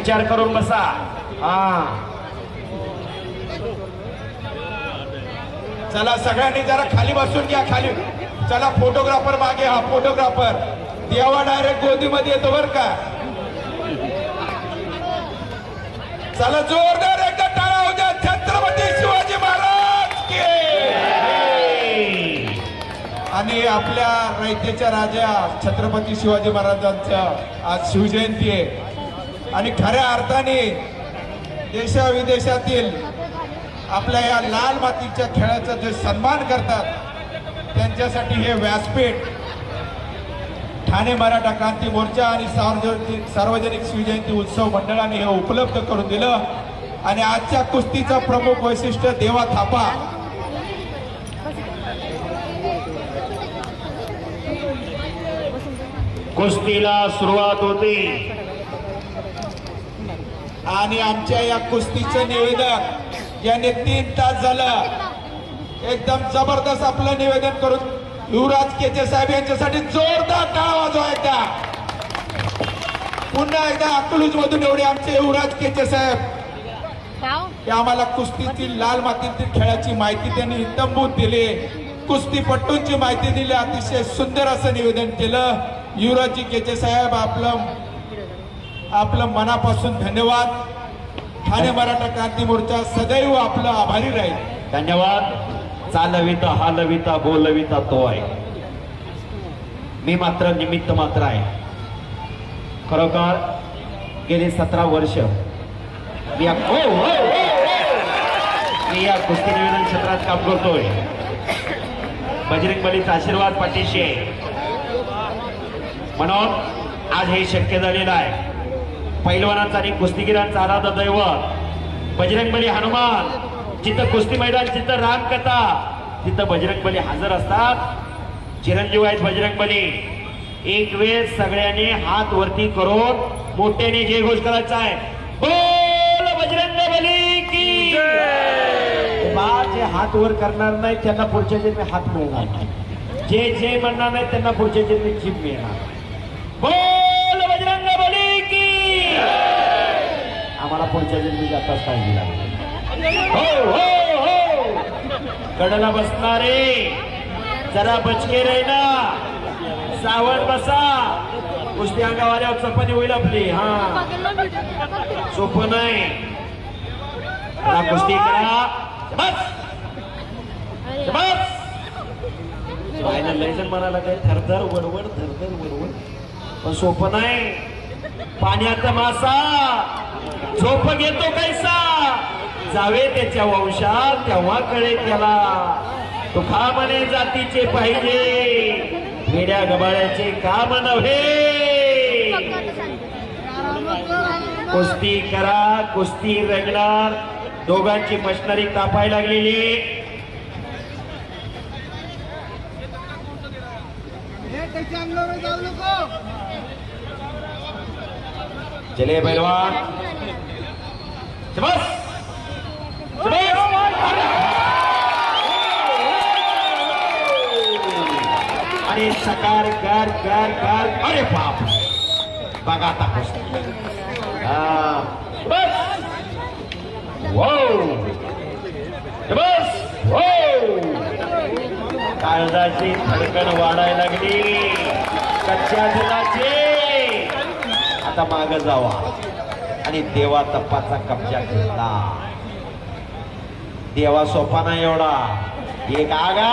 विचार करून बसा. हा. चला सगळ्यांनी जरा खाली बसून घ्या खाली. चला फोटोग्राफर मागे हा फोटोग्राफर देवा डायरेक्ट गोदीमध्ये येतो बर का? चला जोरदार एकदा टाळा होत्या द्या छत्रपती शिवाजी महाराज आणि आपल्या रयतेच्या राजा छत्रपती शिवाजी महाराजांच्या आज शिवजयंती आहे. आणि खऱ्या अर्थाने देशाविदेशातील आपल्या या लाल मातीच्या खेळाचा जे सन्मान करतात त्यांच्यासाठी हे व्यासपीठ ठाणे मराठा क्रांती मोर्चा आणि सार्वजनिक सार्वजनिक शिवजयंती उत्सव मंडळाने हे उपलब्ध करून दिलं. आणि आजच्या कुस्तीचं प्रमुख वैशिष्ट्य देवा थापा. कुस्तीला सुरुवात होती. आणि आमच्या या कुस्तीचं निवेदन याने तीन तास झालं. एकदम जबरदस्त आपलं निवेदन करून युवराज केचे साहेब यांच्यासाठी जोरदार टाळा वाजवा एकदा पुन्हा एकदा अकलूज मधून एवढे आमचे युवराज केचे साहेब. की आम्हाला कुस्तीतील लाल मातीतील खेळाची माहिती त्यांनी तंबूत दिली. कुस्तीपट्टूंची माहिती दिली. अतिशय सुंदर असं निवेदन केलं. युवराजजी केचे साहेब आपलं आपलं मनापासून धन्यवाद. ठाणे मराठा क्रांती मोर्चा सदैव आपलं आभारी राहील. धन्यवाद. चालविता हालविता बोलविता तो आहे. मी मात्र निमित्त मात्र आहे. खरोखर गेली सतरा वर्ष. मी या ओ, ओ, ओ, ओ. मी या कुस्ती निवेदन क्षेत्रात काम करतोय. बजरंग बलीचा आशीर्वाद पाठीशी आहे. म्हणून आज हे शक्य झालेलं आहे. पैलवानांचा आणि कुस्तीगिरांचा आराधा दैवत. बजरंगबली हनुमान जिथं कुस्ती मैदान जिथं रामकथा तिथं बजरंगबली हजर असतात. चिरंजीव आहेत बजरंगबली. एक वेळ सगळ्यांनी हात वरती करून मोठ्याने जय घोष करायचा आहे. बोल बजरंगबली की जे हात वर करणार नाही त्यांना पुढच्या जन्मी हात मिळणार नाही. जे जे म्हणणार नाही त्यांना पुढच्या जन्मी जीभ मिळणार. बोल बजरंग बली की मला पुढच्या जन्मी जातात पाहिजे लागते हो हो, हो. कडला बसणारे जरा बचके रे ना सावध बसा. कुस्ती अंगावाल्यावर चपाती होईल आपली हा. सोप नाही. कुस्ती करा. बस. बस. पाहिलं लयजण म्हणाला काय थरथर वडवड थरथर वडवड पण सोपं नाही. पाण्याचा मासा. झोप घेतो कैसा? जावे त्याच्या वंशात तेव्हा कळे त्याला. तुखा म्हणे जातीचे पाहिजे. वेड्या गबाळ्याचे काम नव्हे. कुस्ती करा कुस्ती रंगणार. दोघांची मशनरी तापायला लागलेली. चले पहलवान। बस अरे सकार कर कर कर अरे बाप बघा आता बस वो बस वो काळजाची धडकन वाढायला लागली. कच्च्या दिलाची आता माग जावा आणि देवा तपाचा कब्जा घेतला देवा सोपा नाही एवढा एक आगा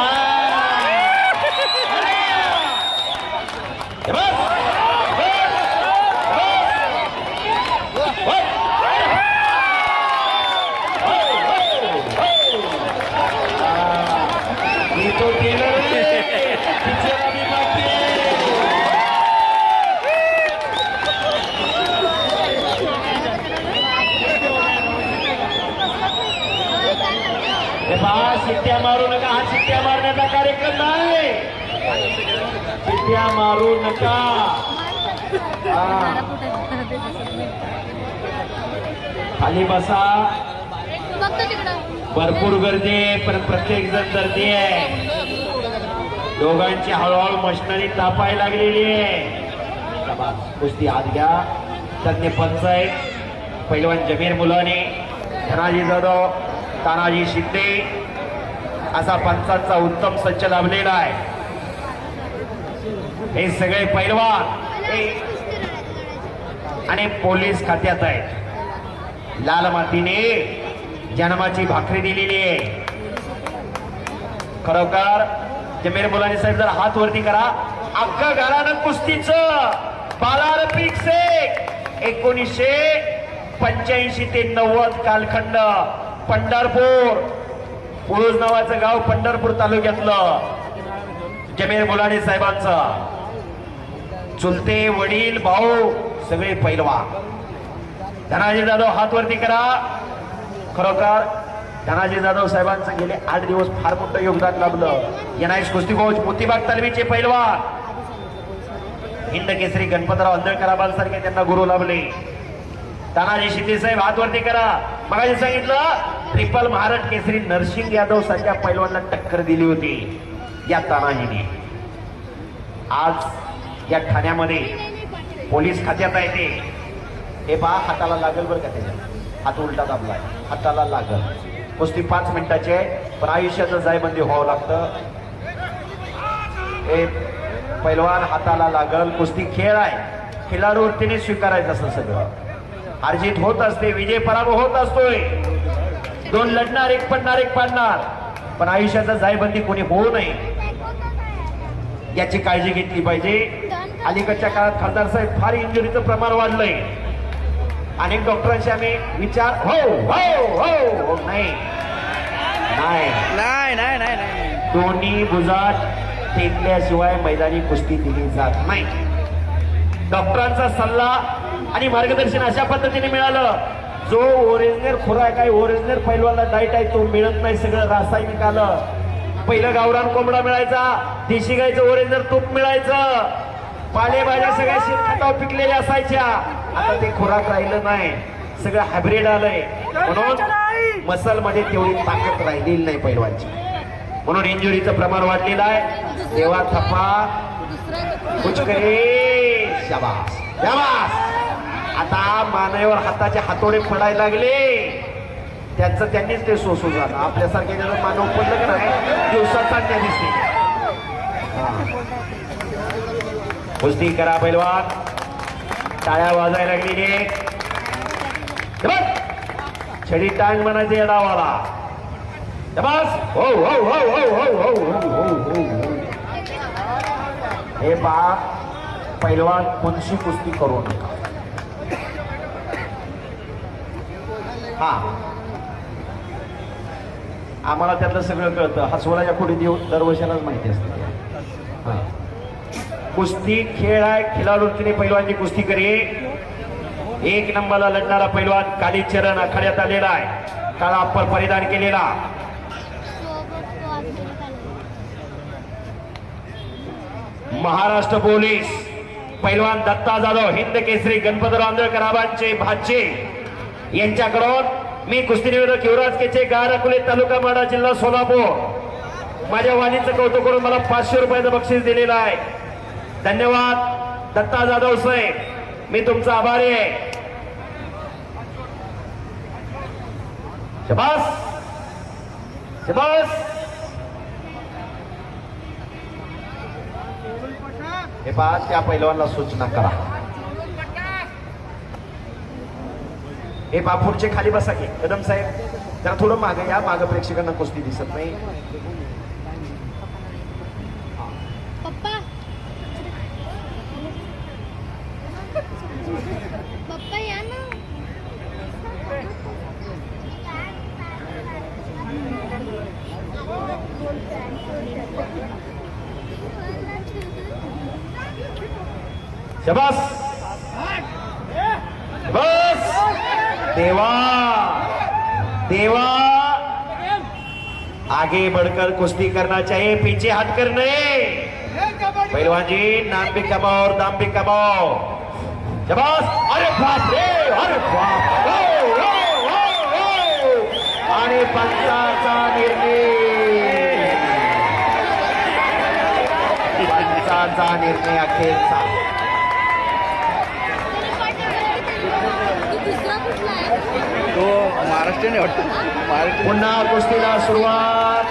तो टेलर रे पिक्चर आम्ही मागते हे पहा शिट्ट्या मारू नका हा शिट्ट्या मारण्याचा कार्यक्रम नाही शिट्ट्या मारू नका. खाली बसा. भरपूर गर्दी आहे पण प्रत्येक जण गर्दी आहे. दोघांची हळूहळू मशनरी तापायला लागलेली आहे. कुस्ती हात घ्या. तज्ञ पंच आहे पैलवान जमीर मुलाने धनाजी जाधव तानाजी शिंदे. असा पंचांचा उत्तम संच लाभलेला आहे. हे सगळे पैलवान आणि पोलीस खात्यात आहेत. लाल मातीने जन्माची भाकरी दिलेली आहे. खरोखर जमीर मुलानी साहेब जर हात वरती करा. अख्खा घरानं कुस्तीच. बालार पीक शेख एकोणीसशे पंच्याऐंशी ते नव्वद कालखंड. पंढरपूर. पुरुष नावाचं गाव पंढरपूर तालुक्यातलं. जमीर मुलानी साहेबांचं. चुलते वडील भाऊ सगळे पैलवा धनाजी जाधव हात वरती करा. खरोखर धनाजी जाधव साहेबांचं गेले आठ दिवस फार मोठं योगदान लाभलं. एनआयस कुस्ती कोच मोतीबाग तालमीचे पैलवान. हिंद केसरी गणपतराव अंधळकराबांसारखे त्यांना गुरु लाभले. तानाजी शिंदे साहेब हात वरती करा. मगाशी सांगितलं ट्रिपल महाराज केसरी नरसिंग यादव सारख्या पैलवानला टक्कर दिली होती. या तानाजीने. आज या ठाण्यामध्ये पोलीस खात्यात आहे ते. हे बा हाताला लागल बरं का त्याच्या हात उलटा दाबलाय. हाताला लागल. कुस्ती पाच मिनिटाची आहे. पण आयुष्याचं जायबंदी व्हावं लागतं. हे पैलवान हाताला लागल. कुस्ती खेळ आहे. खेळाडूवरतीने स्वीकारायचं असं सगळं. अर्जित होत असते. विजय पराभव होत असतोय. दोन लढणार एक पडणार एक पाडणार. पण आयुष्याचा जायबंदी कोणी होऊ नये. याची काळजी घेतली पाहिजे. अलीकडच्या काळात खासदार साहेब फार इंजुरीचं प्रमाण वाढलंय. अनेक डॉक्टरांशी आम्ही विचार हो हो हो हो, नाही. नाही. नाही नाही नाही नाही. दोन्ही भुजात टेकल्याशिवाय मैदानी कुस्ती दिली जात नाही. डॉक्टरांचा सल्ला आणि मार्गदर्शन अशा पद्धतीने मिळालं. जो ओरिजिनल खुराक आहे ओरिजिनल पैलवानला डाईट आहे तो मिळत नाही सगळं रासायनिक आलं. पहिलं गावरान कोंबडा मिळायचा देशी गायचं ओरिजिनल तूप मिळायचं. पालेभाज्या सगळ्या शेतखतावर पिकलेल्या असायच्या. आता ते खुराक राहिलं नाही. सगळं हायब्रिड आलंय. म्हणून मसलमध्ये तेवढी ताकद राहिलेली नाही पैलवानची. म्हणून इंजुरीचं प्रमाण वाढलेलं आहे. तेव्हा थप्पा कुछ शाबास. शाबास. आता मानेवर हाताचे हातोडे पडायला लागले. त्यांचं त्यांनीच ते सोसू झालं. आपल्यासारखे जर मानव पडलं का नाही दिवसाचा चांगल्या दिसते कुस्ती करा पैलवान. टाळ्या वाजायला गेली छडी टांग म्हणायचे डावाला. हो हो हो, हो हो हो हो हो हो हो हे बा पैलवान कोणशी कुस्ती करू नका. हा. आम्हाला त्यातलं सगळं कळतं. हसवलाच्या पुढे देऊ दरवर्षालाच माहिती असते. हां. कुस्ती खेळ आहे. खिलाडूंची पैलवानची कुस्ती करे. एक नंबरला लढणारा पैलवान कालीचरण आखाड्यात आलेला आहे. काळा अप्पर परिधान केलेला. महाराष्ट्र पोलीस. पैलवान दत्ता जाधव हिंद केसरी गणपतराव आंबेडकर आबांचे भाचे यांच्याकडून मी कुस्ती निवेदक युवराज केचे गारकुले तालुका माडा जिल्हा सोलापूर. माझ्या वाणीचं कौतुक करून मला पाचशे रुपयाचं बक्षीस दिलेलं आहे. धन्यवाद दत्ता जाधव साहेब. मी तुमचा आभारी आहे. शबास. शबास. हे पहा त्या पैलवानला सूचना करा. हे पहा पुढचे खाली बसा की. कदम साहेब जरा थोडं मागे या. माग प्रेक्षकांना कुस्ती दिसत नाही पप्पा पप्पा या ना शबास. बस देवा. देवा. आगे बढ़कर कुश्ती करना चाहिए पीछे हटकर नहीं. पहलवान जी नाम भी कमाओ और दाम भी कमाओ. शबास. अरे बाप रे अरे बाप हो, हो, हो, आणि पंचाचा निर्णय. पंचाचा निर्णय अखेरचा तो महाराष्ट्रीयन वाटतो. पुन्हा कुस्तीला सुरुवात.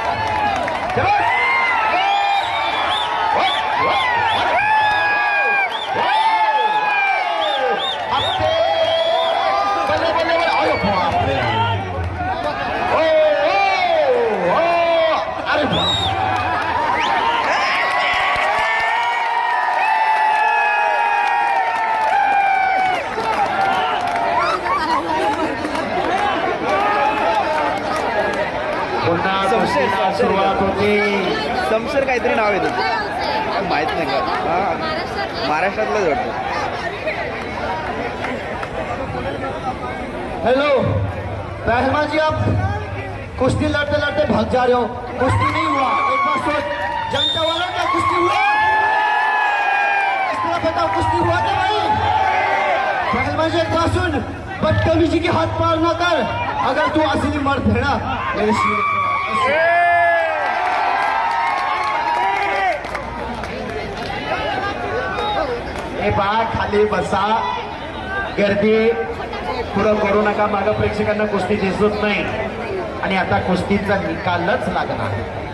माहीत नाही का? हा. महाराष्ट्रातले महाराष्ट्रातलंच वाटतं. हेलो रहमान जी आप कुश्ती लड़ते लड़ते भाग जा रहे हो। कुश्ती नहीं हुआ। एक बार सोच। जनता वालों का कुश्ती हुआ? इस तरह बताओ कुश्ती हुआ क्या भाई? रहमान जी एक बात सुन। बदतमीजी के हाथ पार ना कर। अगर तू असली मर्द है ना मेरे हे बा खाली बसा. गर्दी पुढं करू नका. मागं प्रेक्षकांना कुस्ती दिसत नाही. आणि आता कुस्तीचा निकालच लागणार.